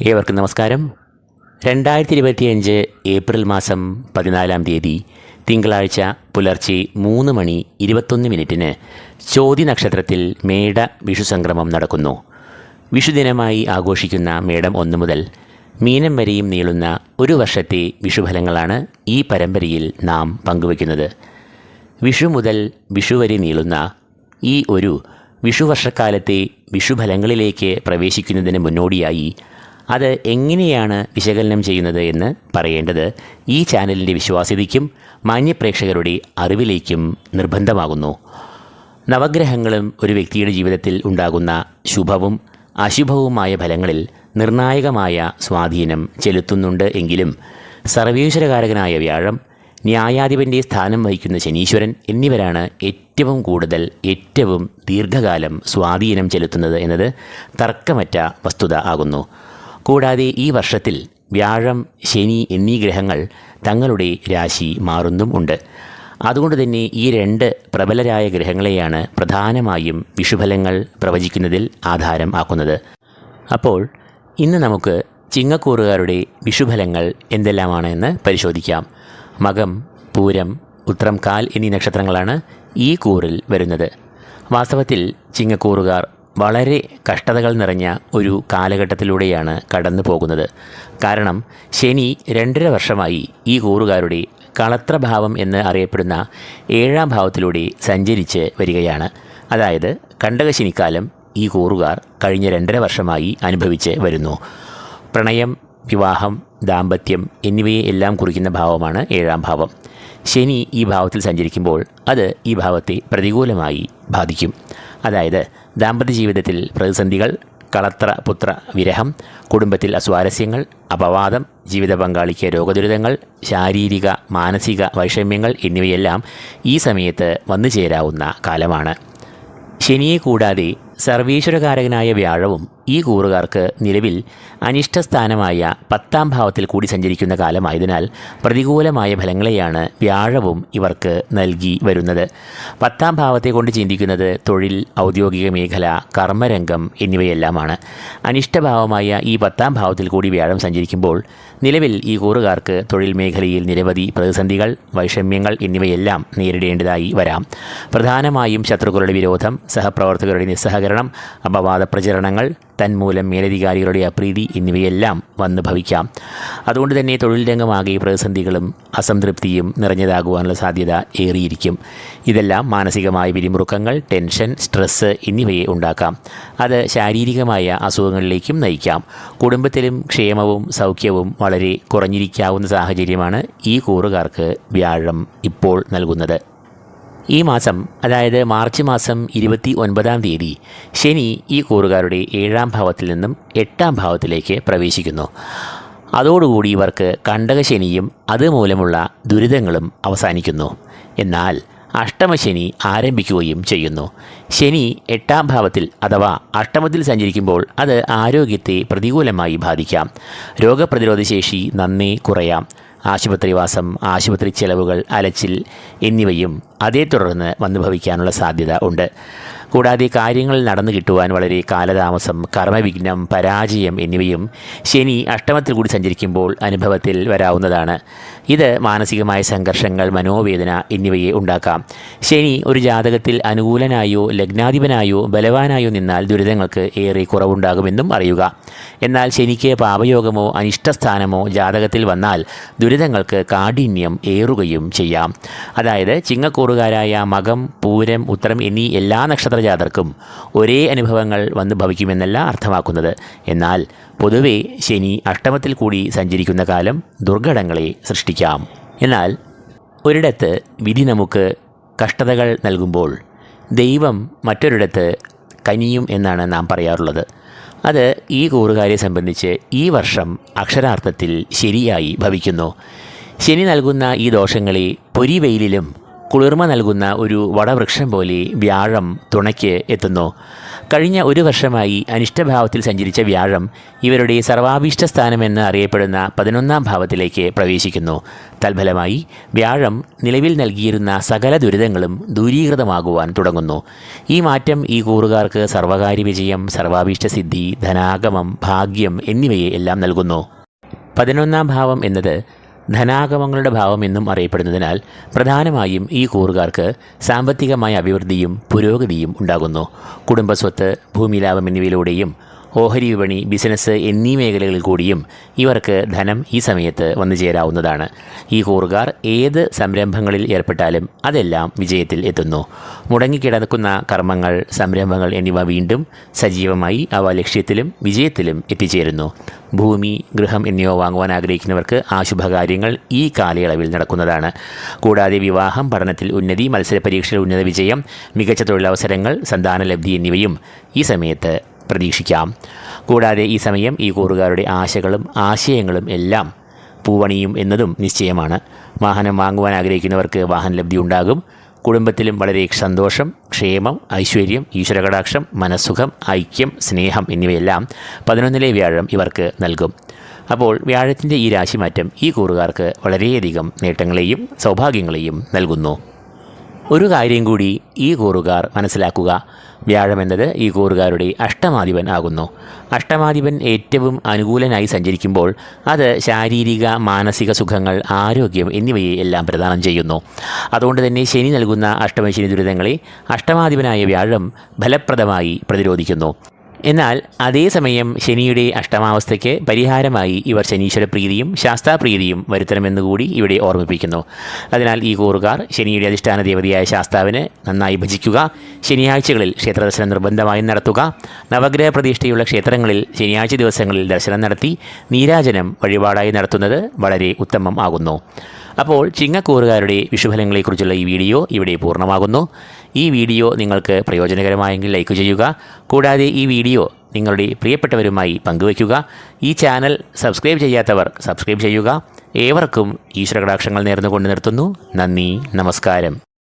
ഏവർക്കും നമസ്കാരം. രണ്ടായിരത്തി ഇരുപത്തിയഞ്ച് ഏപ്രിൽ മാസം പതിനാലാം തീയതി തിങ്കളാഴ്ച പുലർച്ചെ മൂന്ന് മണി ഇരുപത്തൊന്ന് മിനിറ്റിന് ചോതി നക്ഷത്രത്തിൽ മേട വിഷു സംക്രമം നടക്കുന്നു. വിഷുദിനമായി ആഘോഷിക്കുന്ന മേടം ഒന്ന് മുതൽ മീനം വരെയും നീളുന്ന ഒരു വർഷത്തെ വിഷുഫലങ്ങളാണ് ഈ പരമ്പരയിൽ നാം പങ്കുവയ്ക്കുന്നത്. വിഷു മുതൽ വിഷു വരെ നീളുന്ന ഈ ഒരു വിഷുവർഷക്കാലത്തെ വിഷുഫലങ്ങളിലേക്ക് പ്രവേശിക്കുന്നതിന് മുന്നോടിയായി അത് എങ്ങനെയാണ് വിശകലനം ചെയ്യുന്നത് എന്ന് പറയേണ്ടത് ഈ ചാനലിന്റെ വിശ്വാസ്യതയ്ക്കും മാന്യപ്രേക്ഷകരുടെ അറിവിലേക്കും നിർബന്ധമാകുന്നു. നവഗ്രഹങ്ങളും ഒരു വ്യക്തിയുടെ ജീവിതത്തിൽ ഉണ്ടാകുന്ന ശുഭവും അശുഭവുമായ ഫലങ്ങളിൽ നിർണായകമായ സ്വാധീനം ചെലുത്തുന്നുണ്ട് എങ്കിലും സർവേശ്വരകാരകനായ വ്യാഴം ന്യായാധിപന്റെ സ്ഥാനം വഹിക്കുന്ന ശനീശ്വരൻ എന്നിവരാണ് ഏറ്റവും കൂടുതൽ ഏറ്റവും ദീർഘകാലം സ്വാധീനം ചെലുത്തുന്നത് എന്നത് തർക്കമറ്റ വസ്തുത ആകുന്നു. കൂടാതെ ഈ വർഷത്തിൽ വ്യാഴം ശനി എന്നീ ഗ്രഹങ്ങൾ തങ്ങളുടെ രാശി മാറുന്നും ഉണ്ട്. അതുകൊണ്ട് തന്നെ ഈ രണ്ട് പ്രബലരായ ഗ്രഹങ്ങളെയാണ് പ്രധാനമായും വിഷുഫലങ്ങൾ പ്രവചിക്കുന്നതിൽ ആധാരം ആക്കുന്നത്. അപ്പോൾ ഇന്ന് നമുക്ക് ചിങ്ങക്കൂറുകാരുടെ വിഷുഫലങ്ങൾ എന്തെല്ലാമാണ് എന്ന് പരിശോധിക്കാം. മകം പൂരം ഉത്രം കാൽ എന്നീ നക്ഷത്രങ്ങളാണ് ഈ കൂറിൽ വരുന്നത്. വാസ്തവത്തിൽ ചിങ്ങക്കൂറുകാർ വളരെ കഷ്ടതകൾ നിറഞ്ഞ ഒരു കാലഘട്ടത്തിലൂടെയാണ് കടന്നു പോകുന്നത്. കാരണം ശനി രണ്ടര വർഷമായി ഈ കൂറുകാരുടെ കളത്രഭാവം എന്ന് അറിയപ്പെടുന്ന ഏഴാം ഭാവത്തിലൂടെ സഞ്ചരിച്ച് വരികയാണ്. അതായത് കണ്ടകശനിക്കാലം ഈ കൂറുകാർ കഴിഞ്ഞ രണ്ടര വർഷമായി അനുഭവിച്ച് വരുന്നു. പ്രണയം വിവാഹം ദാമ്പത്യം എന്നിവയെ എല്ലാം കുറിക്കുന്ന ഭാവമാണ് ഏഴാം ഭാവം. ശനി ഈ ഭാവത്തിൽ സഞ്ചരിക്കുമ്പോൾ അത് ഈ ഭാവത്തെ പ്രതികൂലമായി ബാധിക്കും. അതായത് ദാമ്പത്യ ജീവിതത്തിൽ പ്രതിസന്ധികൾ കളത്ര പുത്ര വിരഹം കുടുംബത്തിൽ അസ്വാരസ്യങ്ങൾ അപവാദം ജീവിത പങ്കാളിക്ക് രോഗദുരിതങ്ങൾ ശാരീരിക മാനസിക വൈഷമ്യങ്ങൾ എന്നിവയെല്ലാം ഈ സമയത്ത് വന്നു ചേരാവുന്ന കാലമാണ്. ശനിയെ കൂടാതെ സർവീശ്വരകാരകനായ വ്യാഴവും ഈ കൂറുകാർക്ക് നിലവിൽ അനിഷ്ടസ്ഥാനമായ പത്താം ഭാവത്തിൽ കൂടി സഞ്ചരിക്കുന്ന കാലമായതിനാൽ പ്രതികൂലമായ ഫലങ്ങളെയാണ് വ്യാഴവും ഇവർക്ക് നൽകി വരുന്നത്. പത്താം ഭാവത്തെ കൊണ്ട് ചിന്തിക്കുന്നത് തൊഴിൽ ഔദ്യോഗിക മേഖല കർമ്മരംഗം എന്നിവയെല്ലാമാണ്. അനിഷ്ടഭാവമായ ഈ പത്താം ഭാവത്തിൽ കൂടി വ്യാഴം സഞ്ചരിക്കുമ്പോൾ നിലവിൽ ഈ കൂറുകാർക്ക് തൊഴിൽ മേഖലയിൽ നിരവധി പ്രതിസന്ധികൾ വൈഷമ്യങ്ങൾ എന്നിവയെല്ലാം നേരിടേണ്ടതായി വരാം. പ്രധാനമായും ശത്രുക്കളുടെ വിരോധം സഹപ്രവർത്തകരുടെ നിസ്സഹകരണം അപവാദ പ്രചരണങ്ങൾ തന്മൂലം മേലധികാരികളുടെ അപ്രീതി എന്നിവയെല്ലാം വന്ന് ഭവിക്കാം. അതുകൊണ്ട് തന്നെ തൊഴിൽ രംഗമാകെ പ്രതിസന്ധികളും അസംതൃപ്തിയും നിറഞ്ഞതാകുവാനുള്ള സാധ്യത ഏറിയിരിക്കും. ഇതെല്ലാം മാനസികമായ പിരിമുറുക്കങ്ങൾ ടെൻഷൻ സ്ട്രെസ്സ് എന്നിവയെ ഉണ്ടാക്കാം. അത് ശാരീരികമായ അസുഖങ്ങളിലേക്കും നയിക്കാം. കുടുംബത്തിലും ക്ഷേമവും സൗഖ്യവും വളരെ കുറഞ്ഞിരിക്കാവുന്ന സാഹചര്യമാണ് ഈ കൂറുകാർക്ക് വ്യാഴം ഇപ്പോൾ നൽകുന്നത്. ഈ മാസം അതായത് മാർച്ച് മാസം ഇരുപത്തി ഒൻപതാം തീയതി ശനി ഈ കൂറുകാരുടെ ഏഴാം ഭാവത്തിൽ നിന്നും എട്ടാം ഭാവത്തിലേക്ക് പ്രവേശിക്കുന്നു. അതോടുകൂടി ഇവർക്ക് കണ്ടകശനിയും അതുമൂലമുള്ള ദുരിതങ്ങളും അവസാനിക്കുന്നു. എന്നാൽ അഷ്ടമശനി ആരംഭിക്കുകയും ചെയ്യുന്നു. ശനി എട്ടാം ഭാവത്തിൽ അഥവാ അഷ്ടമത്തിൽ സഞ്ചരിക്കുമ്പോൾ അത് ആരോഗ്യത്തെ പ്രതികൂലമായി ബാധിക്കാം. രോഗപ്രതിരോധ ശേഷി നന്നേ കുറയാം. ആശുപത്രിവാസം ആശുപത്രി ചെലവുകൾ അലച്ചിൽ എന്നിവയും അതേ തുടർന്ന് വന്നു ഭവിക്കാനുള്ള സാധ്യത ഉണ്ട്. കൂടാതെ കാര്യങ്ങൾ നടന്നു കിട്ടുവാൻ വളരെ കാലതാമസം കർമ്മവിഘ്നം പരാജയം എന്നിവയും ശനി അഷ്ടമത്തിൽ കൂടി സഞ്ചരിക്കുമ്പോൾ അനുഭവത്തിൽ വരാവുന്നതാണ്. ഇത് മാനസികമായ സംഘർഷങ്ങൾ മനോവേദന എന്നിവയെ ഉണ്ടാക്കാം. ശനി ഒരു ജാതകത്തിൽ അനുകൂലനായോ ലഗ്നാധിപനായോ ബലവാനായോ നിന്നാൽ ദുരിതങ്ങൾക്ക് ഏറെ കുറവുണ്ടാകുമെന്നും അറിയുക. എന്നാൽ ശനിക്ക് പാപയോഗമോ അനിഷ്ടസ്ഥാനമോ ജാതകത്തിൽ വന്നാൽ ദുരിതങ്ങൾക്ക് കാഠിന്യം ഏറുകയും ചെയ്യാം. അതായത് ചിങ്ങക്കൂറുകാരായ മകം പൂരം ഉത്തരം എന്നീ എല്ലാ നക്ഷത്രജാതർക്കും ഒരേ അനുഭവങ്ങൾ വന്ന് ഭവിക്കുമെന്നല്ല അർത്ഥമാക്കുന്നത്. എന്നാൽ പൊതുവെ ശനി അഷ്ടമത്തിൽ കൂടി സഞ്ചരിക്കുന്ന കാലം ദുർഘടങ്ങളെ സൃഷ്ടിക്കാം. എന്നാൽ ഒരിടത്ത് വിധി നമുക്ക് കഷ്ടതകൾ നൽകുമ്പോൾ ദൈവം മറ്റൊരിടത്ത് കനിയും എന്നാണ് നാം പറയാറുള്ളത്. അത് ഈ കൂറുകാരെ സംബന്ധിച്ച് ഈ വർഷം അക്ഷരാർത്ഥത്തിൽ ശരിയായി ഭവിക്കുന്നു. ശനി നൽകുന്ന ഈ ദോഷങ്ങളെ പൊരിവെയിലിലും കുളിർമ നൽകുന്ന ഒരു വടവൃക്ഷം പോലെ വ്യാഴം തുണയ്ക്ക് എത്തുന്നു. കഴിഞ്ഞ ഒരു വർഷമായി അനിഷ്ടഭാവത്തിൽ സഞ്ചരിച്ച വ്യാഴം ഇവരുടെ സർവാഭീഷ്ട സ്ഥാനമെന്ന് അറിയപ്പെടുന്ന പതിനൊന്നാം ഭാവത്തിലേക്ക് പ്രവേശിക്കുന്നു. തൽഫലമായി വ്യാഴം നിലവിൽ നൽകിയിരുന്ന സകല ദുരിതങ്ങളും ദൂരീകൃതമാകുവാൻ തുടങ്ങുന്നു. ഈ മാറ്റം ഈ കൂറുകാർക്ക് സർവകാര്യ വിജയം സർവാഭീഷ്ട സിദ്ധി ധനാഗമം ഭാഗ്യം എന്നിവയെ എല്ലാം നൽകുന്നു. പതിനൊന്നാം ഭാവം എന്നത് ധനാഗമങ്ങളുടെ ഭാവം എന്നും അറിയപ്പെടുന്നതിനാൽ പ്രധാനമായും ഈ കൂറുകാർക്ക് സാമ്പത്തികമായ അഭിവൃദ്ധിയും പുരോഗതിയും ഉണ്ടാകുന്നു. കുടുംബസ്വത്ത് ഭൂമിലാഭം എന്നിവയിലൂടെയും ഓഹരി വിപണി ബിസിനസ് എന്നീ മേഖലകളിൽ കൂടിയും ഇവർക്ക് ധനം ഈ സമയത്ത് വന്നു ചേരാവുന്നതാണ്. ഈ കൂറുകാർ ഏത് സംരംഭങ്ങളിൽ ഏർപ്പെട്ടാലും അതെല്ലാം വിജയത്തിൽ എത്തുന്നു. മുടങ്ങിക്കിടക്കുന്ന കർമ്മങ്ങൾ സംരംഭങ്ങൾ എന്നിവ വീണ്ടും സജീവമായി അവ ലക്ഷ്യത്തിലും വിജയത്തിലും എത്തിച്ചേരുന്നു. ഭൂമി ഗൃഹം എന്നിവ വാങ്ങുവാൻ ആഗ്രഹിക്കുന്നവർക്ക് ആ ശുഭകാര്യങ്ങൾ ഈ കാലയളവിൽ നടക്കുന്നതാണ്. കൂടാതെ വിവാഹം പഠനത്തിൽ ഉന്നതി മത്സര പരീക്ഷയിൽ ഉന്നത വിജയം മികച്ച തൊഴിലവസരങ്ങൾ സന്താനലബ്ധി എന്നിവയും ഈ സമയത്ത് പ്രതീക്ഷിക്കാം. കൂടാതെ ഈ സമയം ഈ കൂറുകാരുടെ ആശകളും ആശയങ്ങളും എല്ലാം പൂവണിയും എന്നതും നിശ്ചയമാണ്. വാഹനം വാങ്ങുവാൻ ആഗ്രഹിക്കുന്നവർക്ക് വാഹന ലബ്ധി ഉണ്ടാകും. കുടുംബത്തിലും വളരെ സന്തോഷം ക്ഷേമം ഐശ്വര്യം ഈശ്വരകടാക്ഷം മനസ്സുഖം ഐക്യം സ്നേഹം എന്നിവയെല്ലാം പതിനൊന്നിലെ വ്യാഴം ഇവർക്ക് നൽകും. അപ്പോൾ വ്യാഴത്തിന്റെ ഈ രാശിമാറ്റം ഈ കൂറുകാർക്ക് വളരെയധികം നേട്ടങ്ങളെയും സൗഭാഗ്യങ്ങളെയും നൽകുന്നു. ഒരു കാര്യം കൂടി ഈ കൂറുകാർ മനസ്സിലാക്കുക. വ്യാഴം എന്നത് ഈ കൂറുകാരുടെ അഷ്ടമാധിപൻ ആകുന്നു. അഷ്ടമാധിപൻ ഏറ്റവും അനുകൂലനായി സഞ്ചരിക്കുമ്പോൾ അത് ശാരീരിക മാനസിക സുഖങ്ങൾ ആരോഗ്യം എന്നിവയെ എല്ലാം പ്രദാനം ചെയ്യുന്നു. അതുകൊണ്ട് തന്നെ ശനി നൽകുന്ന അഷ്ടമശനി ദുരിതങ്ങളെ അഷ്ടമാധിപനായ വ്യാഴം ഫലപ്രദമായി പ്രതിരോധിക്കുന്നു. എന്നാൽ അതേസമയം ശനിയുടെ അഷ്ടമാവസ്ഥയ്ക്ക് പരിഹാരമായി ഇവർ ശനീശ്വര പ്രീതിയും ശാസ്താപ്രീതിയും വരുത്തണമെന്നുകൂടി ഇവിടെ ഓർമ്മിപ്പിക്കുന്നു. അതിനാൽ ഈ കൂറുകാർ ശനിയുടെ അധിഷ്ഠാന ദേവതയായ ശാസ്താവിന് നന്നായി ഭജിക്കുക ശനിയാഴ്ചകളിൽ ക്ഷേത്രദർശനം നിർബന്ധമായും നടത്തുക നവഗ്രഹ പ്രതിഷ്ഠയുള്ള ക്ഷേത്രങ്ങളിൽ ശനിയാഴ്ച ദിവസങ്ങളിൽ ദർശനം നടത്തി നീരാജനം വഴിപാടായി നടത്തുന്നത് വളരെ ഉത്തമം ആകുന്നു. അപ്പോൾ ചിങ്ങക്കൂറുകാരുടെ വിഷുഫലങ്ങളെക്കുറിച്ചുള്ള ഈ വീഡിയോ ഇവിടെ പൂർണമാകുന്നു. ഈ വീഡിയോ നിങ്ങൾക്ക് പ്രയോജനകരമായെങ്കിൽ ലൈക്ക് ചെയ്യുക. കൂടാതെ ഈ വീഡിയോ നിങ്ങളുടെ പ്രിയപ്പെട്ടവരുമായി പങ്കുവയ്ക്കുക. ഈ ചാനൽ സബ്സ്ക്രൈബ് ചെയ്യാത്തവർ സബ്സ്ക്രൈബ് ചെയ്യുക. ഏവർക്കും ഈശ്വരകടാക്ഷങ്ങൾ നേർന്നുകൊണ്ട് നിർത്തുന്നു. നന്ദി. നമസ്കാരം.